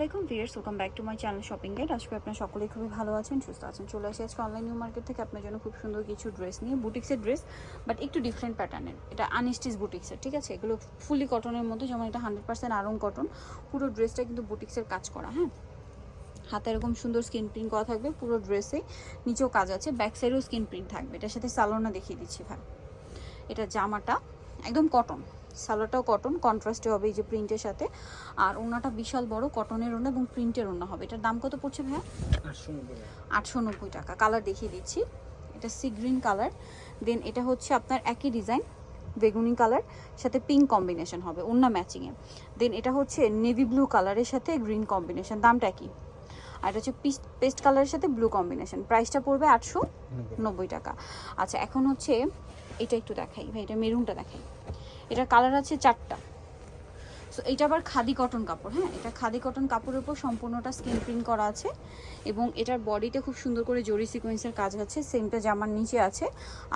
আসসালামাইকুম viewers welcome back to my channel shopping guide আজকে আপনার সকলেই খুবই ভালো আছেন, সুস্থ আছেন, চলে আসি আজকে অনলাইন নিউ মার্কেট থেকে আপনার জন্য খুব সুন্দর কিছু ড্রেস নিয়ে বুটিক্সের ড্রেস বাট একটু ডিফারেন্ট প্যাটার্নের এটা আনস্টিচ বুটিক্সের ঠিক আছে? এগুলো ফুলি কটনের মধ্যে, যেমন এটা হান্ড্রেড পার্সেন্ট আরং কটন পুরো ড্রেসটা কিন্তু বুটিক্সের কাজ করা হ্যাঁ? হাতে এরকম সুন্দর স্কিন প্রিন্ট করা থাকবে, পুরো ড্রেসে নিচেও কাজ আছে ব্যাক সাইডেও স্কিন প্রিন্ট থাকবে। এটার সাথে সালোনা দেখিয়ে দিচ্ছি, ভাই। এটা জামাটা একদম কটন সালোয়ারটাও কটন কন্ট্রাস্টে হবে এই যে প্রিন্টের সাথে। আর ওনাটা বিশাল বড় কটনের ওনা এবং প্রিন্টের ওনা হবে। এটার দাম কত পড়ছে ভাইয়া? আটশো নব্বই টাকা। কালার দেখিয়ে দিচ্ছি। এটা সি গ্রিন কালার দেন এটা হচ্ছে আপনার একই ডিজাইন বেগুনি কালার সাথে পিঙ্ক কম্বিনেশন হবে ওন্না ম্যাচিংয়ে দেন এটা হচ্ছে নেভি ব্লু কালারের সাথে গ্রিন কম্বিনেশন দামটা কি আর এটা হচ্ছে পেস্ট কালারের সাথে ব্লু কম্বিনেশন প্রাইসটা পড়বে আটশো। নব্বই টাকা। আচ্ছা এখন হচ্ছে এটা একটু দেখাই। ভাই, এটা মেরুনটা দেখাই। এটার কালার আছে চারটা। সো এটা আবার খাদি কটন কাপড় হ্যাঁ? এটা খাদি কটন কাপড়ের উপর সম্পূর্ণটা স্কিন প্রিন্ট করা আছে এবং এটার বডিতে খুব সুন্দর করে জরি সিকোয়েন্সের কাজ আছে সেমটা জামার নিচে আছে।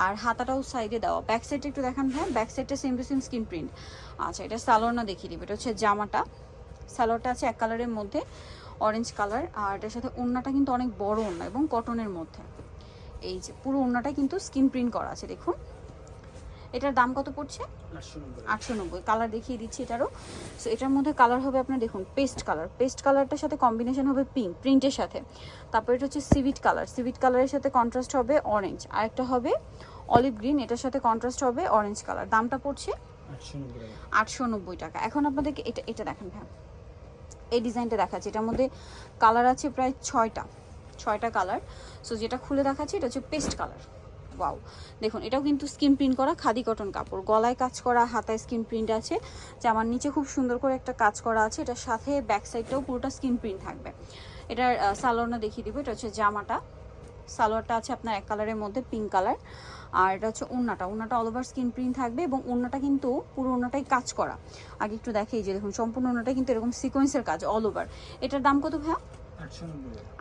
আর হাতাটাও সাইডে দেওয়া ব্যাক সাইডটা একটু দেখান হ্যাঁ? ব্যাক সাইডটা same to same skin print আচ্ছা এটা সালোয়ার না দেখিয়ে দিবে, এটা হচ্ছে জামাটা। সালোয়ারটা আছে এক কালারের মধ্যে অরেঞ্জ কালার আর এটার সাথে ওড়নাটা কিন্তু অনেক বড় ওড়না এবং কটনের মধ্যে। এই যে, পুরো ওড়নাটা কিন্তু স্কিন প্রিন্ট করা আছে, দেখুন। এটার দাম কত পড়ছে? আটশো নব্বই। কালার দেখিয়ে দিচ্ছি এটারও। সো এটার মধ্যে কালার হবে আপনার দেখুন পেস্ট কালার পেস্ট কালারটার সাথে কম্বিনেশন হবে পিঙ্ক প্রিন্টের সাথে। তারপর এটা হচ্ছে সিভিট কালার সিভিট কালারের সাথে কন্ট্রাস্ট হবে অরেঞ্জ আর একটা হবে অলিভ গ্রিন এটার সাথে কন্ট্রাস্ট হবে অরেঞ্জ কালার দামটা পড়ছে আটশো নব্বই টাকা। আটশো নব্বই টাকা। এখন আপনাদেরকে এটা এটা দেখেন ভাই এই ডিজাইনটা দেখাচ্ছি। এটার মধ্যে কালার আছে প্রায় ছয়টা ছয়টা কালার সো যেটা খুলে দেখাচ্ছি এটা হচ্ছে পেস্ট কালার ওয়াও দেখুন এটাও কিন্তু স্কিন প্রিন্ট করা খাদি কটন কাপড়। গলায় কাজ করা হাতায় স্কিন প্রিন্ট আছে। জামার নিচে খুব সুন্দর করে একটা কাজ করা আছে। এটার সাথে ব্যাক সাইডটাও পুরোটা স্কিন প্রিন্ট থাকবে। এটার সালোয়ারটা দেখিয়ে দিব। এটা হচ্ছে জামাটা। সালোয়ারটা আছে আপনার এক কালারের মধ্যে পিঙ্ক কালার আর এটা হচ্ছে ওড়নাটা। ওড়নাটা অল ওভার স্কিন প্রিন্ট থাকবে এবং ওড়নাটা কিন্তু পুরো ওড়নাটাই কাজ করা। আগে একটু দেখে এই যে দেখুন সম্পূর্ণ ওড়নাটা কিন্তু এরকম সিকোয়েন্সের কাজ অল ওভার এটার দাম কত ভাইয়া? আটশো।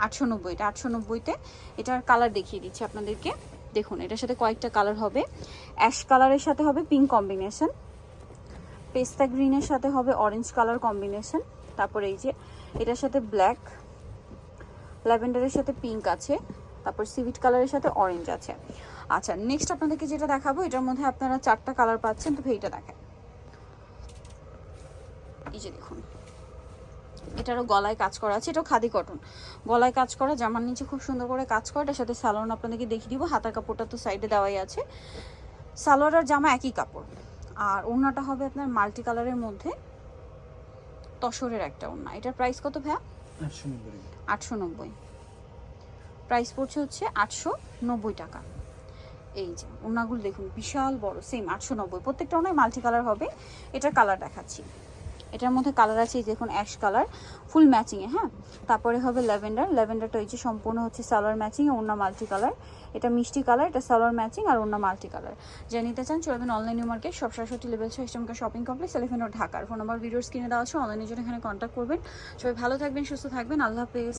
আটশো নব্বইটা আটশো নব্বইতে। এটার কালার দেখিয়ে দিচ্ছি আপনাদেরকে। দেখুন, এটার সাথে কয়েকটা কালার হবে। অ্যাশ কালারের সাথে হবে পিঙ্ক কম্বিনেশন পেস্তা গ্রিনের সাথে হবে অরেঞ্জ কালার কম্বিনেশন তারপরে এই যে, এটার সাথে ব্ল্যাক ল্যাভেন্ডারের সাথে পিঙ্ক আছে। তারপর সিভিট কালারের সাথে অরেঞ্জ আছে। আচ্ছা নেক্সট আপনাদেরকে যেটা দেখাবো, এটার মধ্যে আপনারা চারটা কালার পাচ্ছেন, তো এইটা দেখেন এই যে দেখুন। এটারও গলায় কাজ করা আছে এটাও খাদি কটন গলায় কাজ করা জামার নিচে খুব সুন্দর করে কাজ করা এটার সাথে সালোয়ার আপনাদেরকে দেখিয়ে দিব হাতার কাপড়টা তো সাইডে দেওয়াই আছে। সালোয়ার আর জামা একই কাপড়। আর ওড়নাটা হবে আপনার মাল্টি কালারের মধ্যে তসরের একটা ওড়না। এটার প্রাইস কত ভাইয়া? আটশো নব্বই আটশো নব্বই। প্রাইস পড়ছে হচ্ছে আটশো নব্বই টাকা। এই যে ওনাগুলো দেখুন বিশাল বড় সেম আটশো নব্বই। প্রত্যেকটা ওনায় মাল্টি কালার হবে। এটার কালার দেখাচ্ছি। এটার মধ্যে কালার আছে দেখুন অ্যাশ কালার ফুল ম্যাচিংয়ে হ্যাঁ? তারপরে হবে ল্যাভেন্ডার ল্যাভেন্ডারটা হচ্ছে সম্পূর্ণ হচ্ছে সালোয়ার ম্যাচিং অন্য মাল্টি কালার এটা মিষ্টি কালার এটা সালোয়ার ম্যাচিং আর অন্য মাল্টি কালার যা নিতে চান চলবেন অনলাইন মার্কেট সব সরাসরি লেভেল ইসলামকা শপিং কমপ্লেক্স ও ঢাকার। ফোন নাম্বার ভিডিওর স্ক্রিনে দেওয়া আছে অনলাইনের জন্য এখানে কন্ট্যাক্ট করবেন। সবাই ভালো থাকবেন, সুস্থ থাকবেন, আল্লাহ হাফেজ।